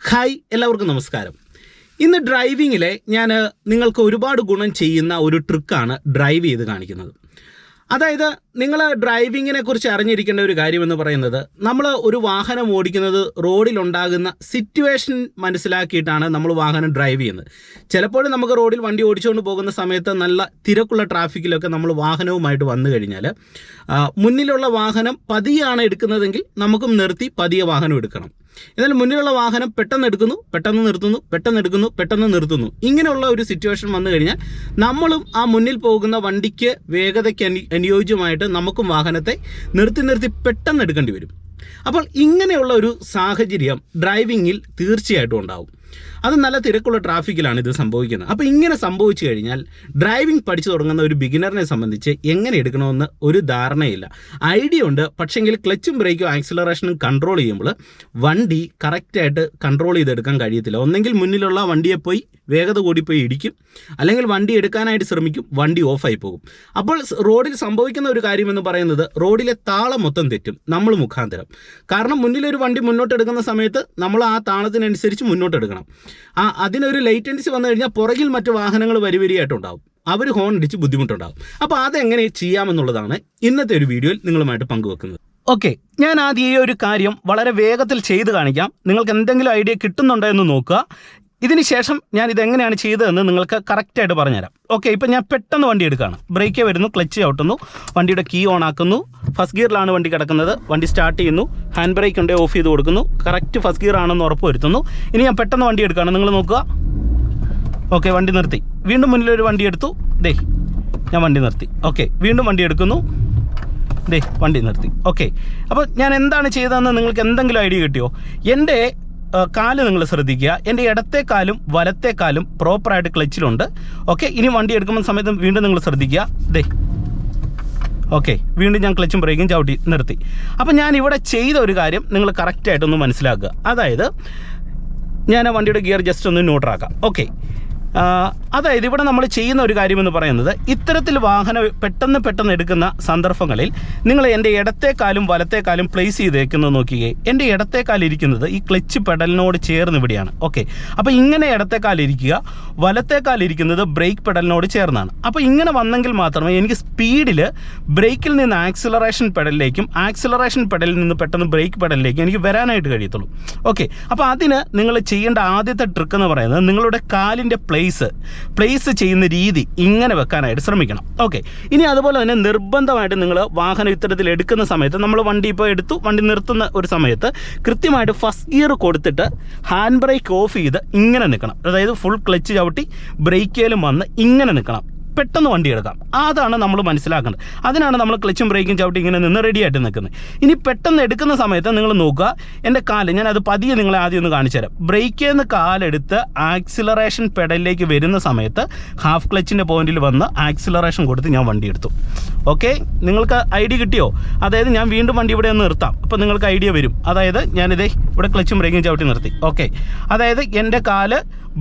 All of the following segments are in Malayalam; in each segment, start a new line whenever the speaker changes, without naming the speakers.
ഹായ് എല്ലാവർക്കും നമസ്കാരം. ഇന്ന് ഡ്രൈവിങ്ങിലെ ഞാൻ നിങ്ങൾക്ക് ഒരുപാട് ഗുണം ചെയ്യുന്ന ഒരു ട്രിക്കാണ് ഡ്രൈവ് ചെയ്ത് കാണിക്കുന്നത്. അതായത് നിങ്ങൾ ഡ്രൈവിങ്ങിനെ കുറിച്ച് അറിഞ്ഞിരിക്കേണ്ട ഒരു കാര്യമെന്ന് പറയുന്നത് നമ്മൾ ഒരു വാഹനം ഓടിക്കുന്നത് റോഡിലുണ്ടാകുന്ന സിറ്റുവേഷൻ മനസ്സിലാക്കിയിട്ടാണ് നമ്മൾ വാഹനം ഡ്രൈവ് ചെയ്യുന്നത്. ചിലപ്പോഴും നമുക്ക് റോഡിൽ വണ്ടി ഓടിച്ചുകൊണ്ട് പോകുന്ന സമയത്ത് നല്ല തിരക്കുള്ള ട്രാഫിക്കിലൊക്കെ നമ്മൾ വാഹനവുമായിട്ട് വന്നു കഴിഞ്ഞാൽ മുന്നിലുള്ള വാഹനം പതിയാണ് എടുക്കുന്നതെങ്കിൽ നമുക്കും നിർത്തി പതിയെ വാഹനം എടുക്കണം. എന്നാൽ മുന്നിലുള്ള വാഹനം പെട്ടെന്ന് എടുക്കുന്നു പെട്ടെന്ന് നിർത്തുന്നു പെട്ടെന്ന് എടുക്കുന്നു പെട്ടെന്ന് നിർത്തുന്നു. ഇങ്ങനെയുള്ള ഒരു സിറ്റുവേഷൻ വന്നു കഴിഞ്ഞാൽ നമ്മളും ആ മുന്നിൽ പോകുന്ന വണ്ടിക്ക് വേഗതയ്ക്ക് അനു അനുയോജ്യമായിട്ട് നമുക്കും വാഹനത്തെ നിർത്തി നിർത്തി പെട്ടെന്ന് എടുക്കേണ്ടി വരും. അപ്പോൾ ഇങ്ങനെയുള്ള ഒരു സാഹചര്യം ഡ്രൈവിങ്ങിൽ തീർച്ചയായിട്ടും ഉണ്ടാവും. അത് നല്ല തിരക്കുള്ള ട്രാഫിക്കിലാണ് ഇത് സംഭവിക്കുന്നത്. അപ്പോൾ ഇങ്ങനെ സംഭവിച്ചു കഴിഞ്ഞാൽ ഡ്രൈവിംഗ് പഠിച്ചു തുടങ്ങുന്ന ഒരു ബിഗിനറിനെ സംബന്ധിച്ച് എങ്ങനെ എടുക്കണമെന്ന് ഒരു ധാരണയില്ല. ഐഡിയ ഉണ്ട് പക്ഷേങ്കിൽ ക്ലച്ചും ബ്രേക്കും ആക്സിലറേഷനും കൺട്രോൾ ചെയ്യുമ്പോൾ വണ്ടി കറക്റ്റായിട്ട് കൺട്രോൾ ചെയ്തെടുക്കാൻ കഴിയത്തില്ല. ഒന്നെങ്കിൽ മുന്നിലുള്ള വണ്ടിയെ പോയി വേഗത കൂടി പോയി ഇടിക്കും അല്ലെങ്കിൽ വണ്ടി എടുക്കാനായിട്ട് ശ്രമിക്കും വണ്ടി ഓഫായി പോകും. അപ്പോൾ റോഡിൽ സംഭവിക്കുന്ന ഒരു കാര്യമെന്ന് പറയുന്നത് റോഡിലെ താളം മൊത്തം തെറ്റും നമ്മൾ മുഖാന്തരം. കാരണം മുന്നിലൊരു വണ്ടി മുന്നോട്ടെടുക്കുന്ന സമയത്ത് നമ്മൾ ആ താളത്തിനനുസരിച്ച് മുന്നോട്ട് എടുക്കണം ആ അതിനൊരു ലൈറ്റൻസി വന്നു കഴിഞ്ഞാൽ പുറകിൽ മറ്റു വാഹനങ്ങൾ വരിവരിയായിട്ടുണ്ടാവും അവർ ഹോൺ അടിച്ച് ബുദ്ധിമുട്ടുണ്ടാവും. അപ്പോൾ അതെങ്ങനെ ചെയ്യാമെന്നുള്ളതാണ് ഇന്നത്തെ ഒരു വീഡിയോയിൽ നിങ്ങളുമായിട്ട് പങ്കുവെക്കുന്നത്. ഓക്കെ ഞാൻ ആദ്യം ഈ ഒരു കാര്യം വളരെ വേഗത്തിൽ ചെയ്ത് കാണിക്കാം. നിങ്ങൾക്ക് എന്തെങ്കിലും ഐഡിയ കിട്ടുന്നുണ്ടോ എന്ന് നോക്കുക. ഇതിന് ശേഷം ഞാൻ ഇതെങ്ങനെയാണ് ചെയ്തതെന്ന് നിങ്ങൾക്ക് കറക്റ്റായിട്ട് പറഞ്ഞുതരാം. ഓക്കെ ഇപ്പം ഞാൻ പെട്ടെന്ന് വണ്ടി എടുക്കുകയാണ്. ബ്രേക്ക് വരുന്നു ക്ലച്ച് ഔട്ടുന്നു. വണ്ടിയുടെ കീ ഓൺ ആക്കുന്നു. ഫസ്റ്റ് ഗിയറിലാണ് വണ്ടി കിടക്കുന്നത്. വണ്ടി സ്റ്റാർട്ട് ചെയ്യുന്നു. ഹാൻഡ് ബ്രേക്ക് ഉണ്ട് ഓഫ് ചെയ്ത് കൊടുക്കുന്നു. കറക്റ്റ് ഫസ്റ്റ് ഗിയർ ആണെന്ന് ഉറപ്പ് വരുത്തുന്നു. ഇനി ഞാൻ പെട്ടെന്ന് വണ്ടി എടുക്കുകയാണ്. നിങ്ങൾ നോക്കുക. ഓക്കെ വണ്ടി നിർത്തി. വീണ്ടും മുന്നിലൊരു വണ്ടി എടുത്തു. ദേ ഞാൻ വണ്ടി നിർത്തി. ഓക്കെ വീണ്ടും വണ്ടി എടുക്കുന്നു. ദേ വണ്ടി നിർത്തി. ഓക്കെ അപ്പോൾ ഞാൻ എന്താണ് ചെയ്തതെന്ന് നിങ്ങൾക്ക് എന്തെങ്കിലും ഐഡിയ കിട്ടിയോ? എന്റെ കാൽ നിങ്ങൾ ശ്രദ്ധിക്കുക. എന്റെ ഇടത്തെ കാലും വലത്തെ കാലും പ്രോപ്പറായിട്ട് ക്ലച്ചിലുണ്ട് ഓക്കെ ഇനി വണ്ടി എടുക്കുന്ന സമയത്ത് വീണ്ടും നിങ്ങൾ ശ്രദ്ധിക്കുക. ദേ. ഓക്കെ വീണ്ടും ഞാൻ ക്ലച്ചും ബ്രേക്കും ചവിട്ടി നിർത്തി. അപ്പം ഞാൻ ഇവിടെ ചെയ്ത ഒരു കാര്യം നിങ്ങൾ കറക്റ്റായിട്ടൊന്ന് മനസ്സിലാക്കുക. അതായത് ഞാൻ ആ വണ്ടിയുടെ ഗിയർ ജസ്റ്റ് ഒന്ന് ന്യൂട്രാക്കാം ഓക്കെ അതായത് ഇവിടെ നമ്മൾ ചെയ്യുന്ന ഒരു കാര്യമെന്ന് പറയുന്നത് ഇത്തരത്തിൽ വാഹനം പെട്ടെന്ന് പെട്ടെന്ന് എടുക്കുന്ന സന്ദർഭങ്ങളിൽ നിങ്ങൾ എന്റെ ഇടത്തേക്കാലും വലത്തേക്കാലും പ്ലേസ് ചെയ്തേക്കുന്നത് നോക്കിയേ എന്റെ ഇടത്തേക്കാലിരിക്കുന്നത് ഈ ക്ലച്ച് പെഡലിനോട് ചേർന്ന് ഇവിടെയാണ്. ഓക്കെ അപ്പോൾ ഇങ്ങനെ ഇടത്തേക്കാലിരിക്കുക വലത്തേക്കാലിരിക്കുന്നത് ബ്രേക്ക് പെഡലിനോട് ചേർന്നാണ്. അപ്പോൾ ഇങ്ങനെ വന്നെങ്കിൽ മാത്രമേ എനിക്ക് സ്പീഡിൽ ബ്രേക്കിൽ നിന്ന് ആക്സിലറേഷൻ പെഡലിലേക്കും ആക്സിലറേഷൻ പെഡലിൽ നിന്ന് പെട്ടെന്ന് ബ്രേക്ക് പെഡലിലേക്കും എനിക്ക് വരാനായിട്ട് കഴിയത്തുള്ളൂ. ഓക്കെ അപ്പോൾ അതിന് നിങ്ങൾ ചെയ്യേണ്ട ആദ്യത്തെ ട്രിക്ക് എന്ന് പറയുന്നത് നിങ്ങളുടെ കാലിന്റെ പ്ലേസ് പ്ലേസ് ചെയ്യുന്ന രീതി ഇങ്ങനെ വെക്കാനായിട്ട് ശ്രമിക്കണം. ഓക്കെ ഇനി അതുപോലെ തന്നെ നിർബന്ധമായിട്ട് നിങ്ങൾ വാഹനം ഇത്തരത്തിൽ എടുക്കുന്ന സമയത്ത് നമ്മൾ വണ്ടി ഇപ്പോൾ എടുത്തു വണ്ടി നിർത്തുന്ന ഒരു സമയത്ത് കൃത്യമായിട്ട് ഫസ്റ്റ് ഗിയർ കൊടുത്തിട്ട് ഹാൻഡ് ബ്രേക്ക് ഓഫ് ചെയ്ത് ഇങ്ങനെ നിൽക്കണം. അതായത് ഫുൾ ക്ലച്ച് ചവിട്ടി ബ്രേക്കേലും വന്ന് ഇങ്ങനെ നിൽക്കണം. പെട്ടെന്ന് വണ്ടി എടുക്കാം. അതാണ് നമ്മൾ മനസ്സിലാക്കേണ്ടത്. അതിനാണ് നമ്മൾ ക്ലച്ചും ബ്രേക്കും ചവിട്ടി ഇങ്ങനെ നിന്ന് റെഡി ആയിട്ട് നിൽക്കുന്നത്. ഇനി പെട്ടെന്ന് എടുക്കുന്ന സമയത്ത് നിങ്ങൾ നോക്കുക. എന്റെ കാൽ ഞാൻ അത് പതിയെ നിങ്ങളെ ആദ്യം ഒന്ന് കാണിച്ചു തരാം. ബ്രേക്കിൽ നിന്ന് കാലെടുത്ത് ആക്സിലറേഷൻ പെഡലിലേക്ക് വരുന്ന സമയത്ത് ഹാഫ് ക്ലച്ചിന്റെ പോയിന്റിൽ വന്ന് ആക്സിലറേഷൻ കൊടുത്ത് ഞാൻ വണ്ടി എടുത്തു. ഓക്കെ നിങ്ങൾക്ക് ഐഡിയ കിട്ടിയോ? അതായത് ഞാൻ വീണ്ടും വണ്ടി ഇവിടെ ഒന്ന് നിർത്താം. അപ്പോൾ നിങ്ങൾക്ക് ഐഡിയ വരും. അതായത് ഞാനിതേ ഇവിടെ ക്ലച്ചും ബ്രേക്കും ചവിട്ടി നിർത്തി. ഓക്കെ അതായത് എന്റെ കാൽ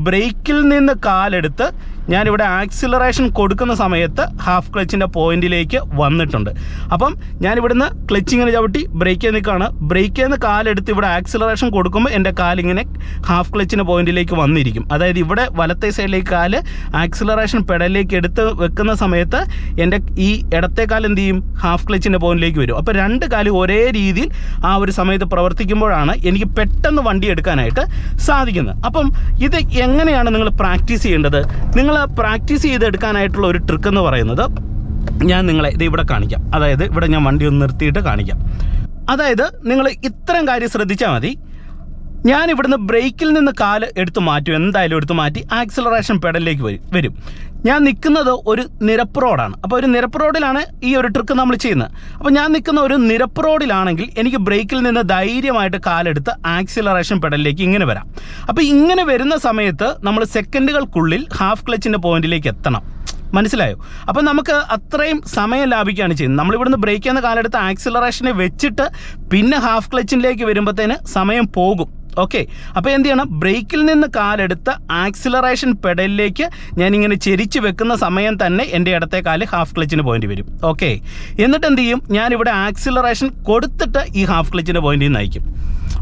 ബ്രേക്കിൽ നിന്ന് കാലെടുത്ത് ഞാനിവിടെ ആക്സിലറേഷൻ കൊടുക്കുന്ന സമയത്ത് ഹാഫ് ക്ലച്ചിന്റെ പോയിന്റിലേക്ക് വന്നിട്ടുണ്ട്. അപ്പം ഞാനിവിടുന്ന് ക്ലച്ചിങ്ങനെ ചവിട്ടി ബ്രേക്കിൽ നിൽക്കുകയാണ്. ബ്രേക്കിൽ നിന്ന് കാലെടുത്ത് ഇവിടെ ആക്സിലറേഷൻ കൊടുക്കുമ്പോൾ എന്റെ കാലിങ്ങനെ ഹാഫ് ക്ലച്ചിന്റെ പോയിന്റിലേക്ക് വന്നിരിക്കും. അതായത് ഇവിടെ വലത്തെ സൈഡിലേക്ക് കാൽ ആക്സിലറേഷൻ പെഡലിലേക്ക് എടുത്ത് വെക്കുന്ന സമയത്ത് എന്റെ ഈ ഇടത്തെ കാൽ എന്ത് ചെയ്യും? ഹാഫ് ക്ലച്ചിന്റെ പോയിന്റിലേക്ക് വരും. അപ്പോൾ രണ്ട് കാലും ഒരേ രീതിയിൽ ആ ഒരു സമയത്ത് പ്രവർത്തിക്കുമ്പോഴാണ് എനിക്ക് പെട്ടെന്ന് വണ്ടി എടുക്കാനായിട്ട് സാധിക്കുന്നത്. അപ്പം ഇത് എങ്ങനെയാണ് നിങ്ങൾ പ്രാക്ടീസ് ചെയ്യേണ്ടത്? നിങ്ങൾ പ്രാക്ടീസ് ചെയ്തെടുക്കാനായിട്ടുള്ള ഒരു ട്രിക്ക് എന്ന് പറയുന്നത് ഞാൻ നിങ്ങളെ ഇത് ഇവിടെ കാണിക്കാം. അതായത് ഇവിടെ ഞാൻ വണ്ടി ഒന്ന് നിർത്തിയിട്ട് കാണിക്കാം. അതായത് നിങ്ങൾ ഇത്തരം കാര്യം ശ്രദ്ധിച്ചാൽ മതി. ഞാൻ ഇവിടുന്ന് ബ്രേക്കിൽ നിന്ന് കാൽ എടുത്തു മാറ്റും. എന്തായാലും എടുത്തു മാറ്റി ആക്സിലറേഷൻ പെഡലിലേക്ക് വരും. വരും. ഞാൻ നിൽക്കുന്നത് ഒരു നിരപ്പ് റോഡാണ്. അപ്പോൾ ഒരു നിരപ്പ് റോഡിലാണ് ഈ ഒരു ട്രിക്ക് നമ്മൾ ചെയ്യുന്നത്. അപ്പോൾ ഞാൻ നിൽക്കുന്ന ഒരു നിരപ്പ് റോഡിലാണെങ്കിൽ എനിക്ക് ബ്രേക്കിൽ നിന്ന് ധൈര്യമായിട്ട് കാലെടുത്ത് ആക്സിലറേഷൻ പെഡലിലേക്ക് ഇങ്ങനെ വരാം. അപ്പോൾ ഇങ്ങനെ വരുന്ന സമയത്ത് നമ്മൾ സെക്കൻഡുകൾക്കുള്ളിൽ ഹാഫ് ക്ലച്ചിന്റെ പോയിന്റിലേക്ക് എത്തണം. മനസ്സിലായോ? അപ്പം നമുക്ക് അത്രയും സമയം ലാഭിക്കുകയാണ് ചെയ്യുന്നത്. നമ്മളിവിടുന്ന് ബ്രേക്ക് ചെയ്യുന്ന കാലെടുത്ത് ആക്സിലറേഷനെ വെച്ചിട്ട് പിന്നെ ഹാഫ് ക്ലച്ചിലേക്ക് വരുമ്പോഴത്തേന് സമയം പോകും. ഓക്കെ അപ്പോൾ എന്ത് ചെയ്യണം? ബ്രേക്കിൽ നിന്ന് കാലെടുത്ത് ആക്സിലറേഷൻ പെഡലിലേക്ക് ഞാനിങ്ങനെ ചെരിച്ച് വെക്കുന്ന സമയം തന്നെ എന്റെ ഇടത്തെ കാൽ ഹാഫ് ക്ലച്ചിന് പോയിന്റ് വരും. ഓക്കെ എന്നിട്ട് എന്ത് ചെയ്യും? ഞാനിവിടെ ആക്സിലറേഷൻ കൊടുത്തിട്ട് ഈ ഹാഫ് ക്ലച്ചിന്റെ പോയിന്റിൽ നിന്ന് നയിക്കും.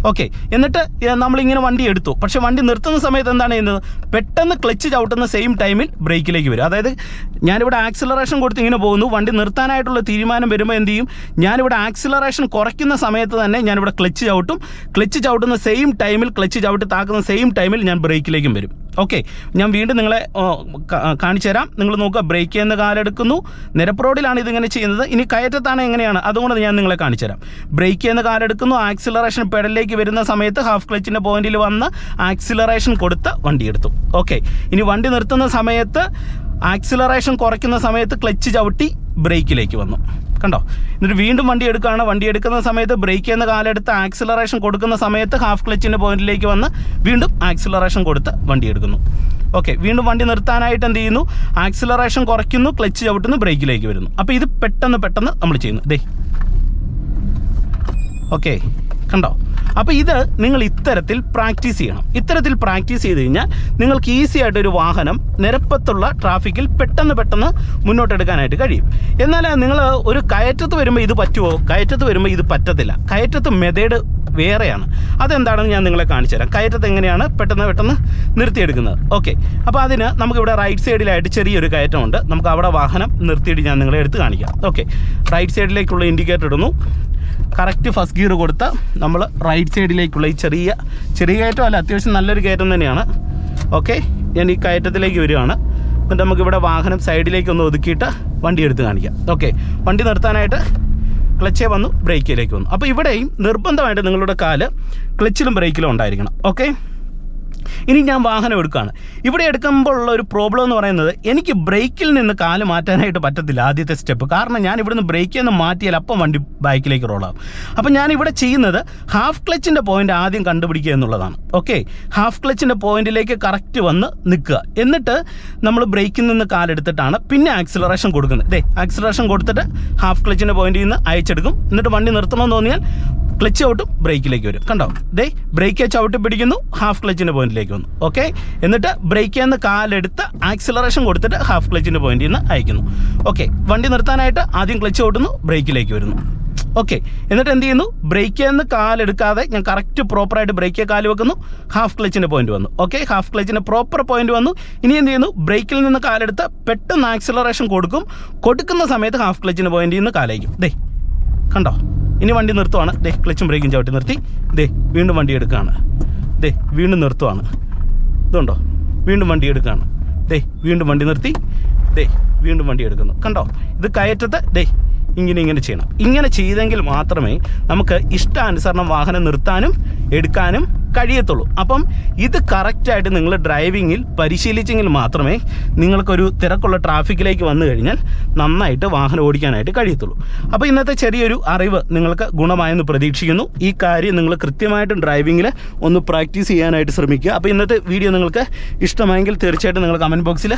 ഓക്കെ എന്നിട്ട് നമ്മളിങ്ങനെ വണ്ടി എടുത്തു. പക്ഷേ വണ്ടി നിർത്തുന്ന സമയത്ത് എന്താണ് ചെയ്യുന്നത്? പെട്ടെന്ന് ക്ലച്ച് ചവിട്ടുന്ന സെയിം ടൈമിൽ ബ്രേക്കിലേക്ക് വരും. അതായത് ഞാനിവിടെ ആക്സിലറേഷൻ കൊടുത്ത് ഇങ്ങനെ പോകുന്നു. വണ്ടി നിർത്താനായിട്ടുള്ള തീരുമാനം വരുമ്പോൾ എന്ത് ചെയ്യും? ഞാനിവിടെ ആക്സിലറേഷൻ കുറയ്ക്കുന്ന സമയത്ത് തന്നെ ഞാനിവിടെ ക്ലച്ച് ചവിട്ടും. ക്ലച്ച് ചവിട്ടുന്ന സെയിം ടൈമിൽ ക്ലച്ച് ചവിട്ടി താക്കുന്ന സെയിം ടൈമിൽ ഞാൻ ബ്രേക്കിലേക്കും വരും. ഓക്കെ ഞാൻ വീണ്ടും നിങ്ങളെ കാണിച്ചു തരാം. നിങ്ങൾ നോക്കുക ബ്രേക്ക് ചെയ്യുന്ന കാലെടുക്കുന്നു. നിരപ്പ് റോഡിലാണ് ഇതിങ്ങനെ ചെയ്യുന്നത്. ഇനി കയറ്റത്താണ് എങ്ങനെയാണ്? അതുകൊണ്ട് ഞാൻ നിങ്ങളെ കാണിച്ചു തരാം. ബ്രേക്ക് ചെയ്യുന്ന കാലെടുക്കുന്നു. ആക്സിലറേഷൻ പെഡലിലേക്ക് വരുന്ന സമയത്ത് ഹാഫ് ക്ലച്ചിന്റെ പോയിന്റിൽ വന്ന് ആക്സിലറേഷൻ കൊടുത്ത് വണ്ടി എടുത്തു. ഓക്കെ ഇനി വണ്ടി നിർത്തുന്ന സമയത്ത് ആക്സിലറേഷൻ കുറയ്ക്കുന്ന സമയത്ത് ക്ലച്ച് ചവിട്ടി ബ്രേക്കിലേക്ക് വന്നു. കണ്ടോ? എന്നിട്ട് വീണ്ടും വണ്ടി എടുക്കുകയാണ്. വണ്ടി എടുക്കുന്ന സമയത്ത് ബ്രേക്ക് ചെയ്യുന്ന കാലെടുത്ത് ആക്സിലറേഷൻ കൊടുക്കുന്ന സമയത്ത് ഹാഫ് ക്ലച്ചിന്റെ പോയിന്റിലേക്ക് വന്ന് വീണ്ടും ആക്സിലറേഷൻ കൊടുത്ത് വണ്ടി എടുക്കുന്നു. ഓക്കെ വീണ്ടും വണ്ടി നിർത്താനായിട്ട് എന്ത് ചെയ്യുന്നു? ആക്സിലറേഷൻ കുറയ്ക്കുന്നു ക്ലച്ച് ചവിട്ടുന്നു ബ്രേക്കിലേക്ക് വരുന്നു. അപ്പോൾ ഇത് പെട്ടെന്ന് പെട്ടെന്ന് നമ്മൾ ചെയ്യുന്നു. ദേ. ഓക്കെ കണ്ടോ? അപ്പോൾ ഇത് നിങ്ങൾ ഇത്തരത്തിൽ പ്രാക്ടീസ് ചെയ്യണം. ഇത്തരത്തിൽ പ്രാക്ടീസ് ചെയ്ത് കഴിഞ്ഞാൽ നിങ്ങൾക്ക് ഈസി ആയിട്ട് ഒരു വാഹനം നിരപ്പത്തുള്ള ട്രാഫിക്കിൽ പെട്ടെന്ന് പെട്ടെന്ന് മുന്നോട്ടെടുക്കാനായിട്ട് കഴിയും. എന്നാൽ നിങ്ങൾ ഒരു കയറ്റത്ത് വരുമ്പോൾ ഇത് പറ്റുമോ കയറ്റത്ത് വരുമ്പോൾ ഇത് പറ്റത്തില്ല. കയറ്റത്ത് മെതേഡ് വേറെയാണ്. അതെന്താണെന്ന് ഞാൻ നിങ്ങളെ കാണിച്ചു തരാം. കയറ്റത്ത് എങ്ങനെയാണ് പെട്ടെന്ന് പെട്ടെന്ന് നിർത്തിയെടുക്കുന്നത്. ഓക്കെ. അപ്പോൾ അതിന് നമുക്കിവിടെ റൈറ്റ് സൈഡിലായിട്ട് ചെറിയൊരു കയറ്റമുണ്ട്. നമുക്ക് അവിടെ വാഹനം നിർത്തിയിട്ട് ഞാൻ നിങ്ങളെ എടുത്ത് കാണിക്കാം. ഓക്കെ. റൈറ്റ് സൈഡിലേക്കുള്ള ഇൻഡിക്കേറ്റർ ഇടുന്നു. കറക്റ്റ് ഫസ്റ്റ് ഗിയർ കൊടുത്ത് നമ്മൾ റൈറ്റ് സൈഡിലേക്കുള്ള ഈ ചെറിയ ചെറിയ കയറ്റം അല്ല അത്യാവശ്യം നല്ലൊരു കയറ്റം തന്നെയാണ്. ഓക്കെ ഞാൻ ഈ കയറ്റത്തിലേക്ക് വരികയാണ്. എന്നിട്ട് നമുക്കിവിടെ വാഹനം സൈഡിലേക്ക് ഒന്ന് ഒതുക്കിയിട്ട് വണ്ടി എടുത്ത് കാണിക്കാം. ഓക്കെ വണ്ടി നിർത്താനായിട്ട് ക്ലച്ചേ വന്നു ബ്രേക്കിലേക്ക് വന്നു. അപ്പോൾ ഇവിടെയും നിർബന്ധമായിട്ട് നിങ്ങളുടെ കാൽ ക്ലച്ചിലും ബ്രേക്കിലും ഉണ്ടായിരിക്കണം. ഓക്കെ ഇനി ഞാൻ വാഹനം എടുക്കുകയാണ് ഇവിടെ എടുക്കുമ്പോൾ ഉള്ള ഒരു പ്രോബ്ലം എന്ന് പറയുന്നത് എനിക്ക് ബ്രേക്കിൽ നിന്ന് കാൽ മാറ്റാനായിട്ട് പറ്റത്തില്ല ആദ്യത്തെ സ്റ്റെപ്പ് കാരണം ഞാൻ ഇവിടുന്ന് ബ്രേക്കിൽ നിന്ന് മാറ്റിയാൽ അപ്പം വണ്ടി ബാക്കിലേക്ക് റോളാകും അപ്പം ഞാൻ ഇവിടെ ചെയ്യുന്നത് ഹാഫ് ക്ലച്ചിന്റെ പോയിന്റ് ആദ്യം കണ്ടുപിടിക്കുക എന്നുള്ളതാണ്. ഓക്കെ ഹാഫ് ക്ലച്ചിന്റെ പോയിന്റിലേക്ക് കറക്റ്റ് വന്ന് നിൽക്കുക. എന്നിട്ട് നമ്മൾ ബ്രേക്കിൽ നിന്ന് കാലെടുത്തിട്ടാണ് പിന്നെ ആക്സിലറേഷൻ കൊടുക്കുന്നത്. ദേ ആക്സിലറേഷൻ കൊടുത്തിട്ട് ഹാഫ് ക്ലച്ചിന്റെ പോയിന്റിൽ നിന്ന് അയച്ചെടുക്കും. എന്നിട്ട് വണ്ടി നിർത്തണമെന്ന് തോന്നിയാൽ ക്ലച്ച് ഔട്ടും ബ്രേക്കിലേക്ക് വരും. കണ്ടോ? ദേ ബ്രേക്ക് ചവിട്ടി പിടിക്കുന്നു ഹാഫ് ക്ലച്ചിന്റെ പോയിന്റിലേക്ക് വന്നു. ഓക്കെ? എന്നിട്ട് ബ്രേക്കിൽ നിന്ന് കാലെടുത്ത് ആക്സിലറേഷൻ കൊടുത്തിട്ട് ഹാഫ് ക്ലച്ചിന്റെ പോയിന്റിൽ നിന്ന് അയക്കുന്നു. ഓക്കെ വണ്ടി നിർത്താനായിട്ട് ആദ്യം ക്ലച്ച് ഔട്ടുന്നു ബ്രേക്കിലേക്ക് വരുന്നു. ഓക്കെ എന്നിട്ട് എന്ത് ചെയ്യുന്നു? ബ്രേക്കിൽ നിന്ന് കാലെടുക്കാതെ ഞാൻ കറക്റ്റ് പ്രോപ്പറായിട്ട് ബ്രേക്കിൽ കാൽ വെക്കുന്നു ഹാഫ് ക്ലച്ചിന്റെ പോയിന്റ് വന്നു. ഓക്കെ ഹാഫ് ക്ലച്ചിന്റെ പ്രോപ്പർ പോയിന്റ് വന്നു. ഇനി എന്ത് ചെയ്യുന്നു? ബ്രേക്കിൽ നിന്ന് കാലെടുത്ത് പെട്ടെന്ന് ആക്സിലറേഷൻ കൊടുക്കും. കൊടുക്കുന്ന സമയത്ത് ഹാഫ് ക്ലച്ചിന്റെ പോയിന്റിൽ നിന്ന് കാലയക്കും. ദേ കണ്ടോ? ഇനി വണ്ടി നിർത്തുവാണ്. ദേ ക്ലച്ചും ബ്രേക്കും ചവിട്ടി നിർത്തി. ദേ വീണ്ടും വണ്ടി എടുക്കുകയാണ് ദേ വീണ്ടും നിർത്തുവാണ്. ഇതുണ്ടോ? വീണ്ടും വണ്ടി എടുക്കുകയാണ് ദേ വീണ്ടും വണ്ടി നിർത്തി. ദേ വീണ്ടും വണ്ടി എടുക്കുന്നു. കണ്ടോ? ഇത് കയറ്റത്തെ ദേ ഇങ്ങനെ ഇങ്ങനെ ചെയ്യണം. ഇങ്ങനെ ചെയ്തെങ്കിൽ മാത്രമേ നമുക്ക് ഇഷ്ടാനുസരണം വാഹനം നിർത്താനും എടുക്കാനും കഴിയത്തുള്ളൂ. അപ്പം ഇത് കറക്റ്റായിട്ട് നിങ്ങൾ ഡ്രൈവിങ്ങിൽ പരിശീലിച്ചെങ്കിൽ മാത്രമേ നിങ്ങൾക്കൊരു തിരക്കുള്ള ട്രാഫിക്കിലേക്ക് വന്നു കഴിഞ്ഞാൽ നന്നായിട്ട് വാഹനം ഓടിക്കാനായിട്ട് കഴിയത്തുള്ളൂ. അപ്പോൾ ഇന്നത്തെ ചെറിയൊരു അറിവ് നിങ്ങൾക്ക് ഗുണമായെന്ന് പ്രതീക്ഷിക്കുന്നു. ഈ കാര്യം നിങ്ങൾ കൃത്യമായിട്ടും ഡ്രൈവിങ്ങിൽ ഒന്ന് പ്രാക്ടീസ് ചെയ്യാനായിട്ട് ശ്രമിക്കുക. അപ്പോൾ ഇന്നത്തെ വീഡിയോ നിങ്ങൾക്ക് ഇഷ്ടമായെങ്കിൽ തീർച്ചയായിട്ടും നിങ്ങൾ കമന്റ് ബോക്സിൽ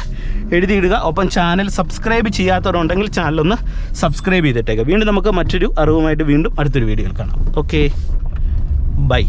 എഴുതിയിടുക. ഒപ്പം ചാനൽ സബ്സ്ക്രൈബ് ചെയ്യാത്തവരുണ്ടെങ്കിൽ ചാനലൊന്ന് സബ്സ്ക്രൈബ് ചെയ്തിട്ടേക്കുക വീണ്ടും നമുക്ക് മറ്റൊരു അറിവുമായിട്ട് വീണ്ടും അടുത്തൊരു വീഡിയോയിൽ കാണാം. Okay bye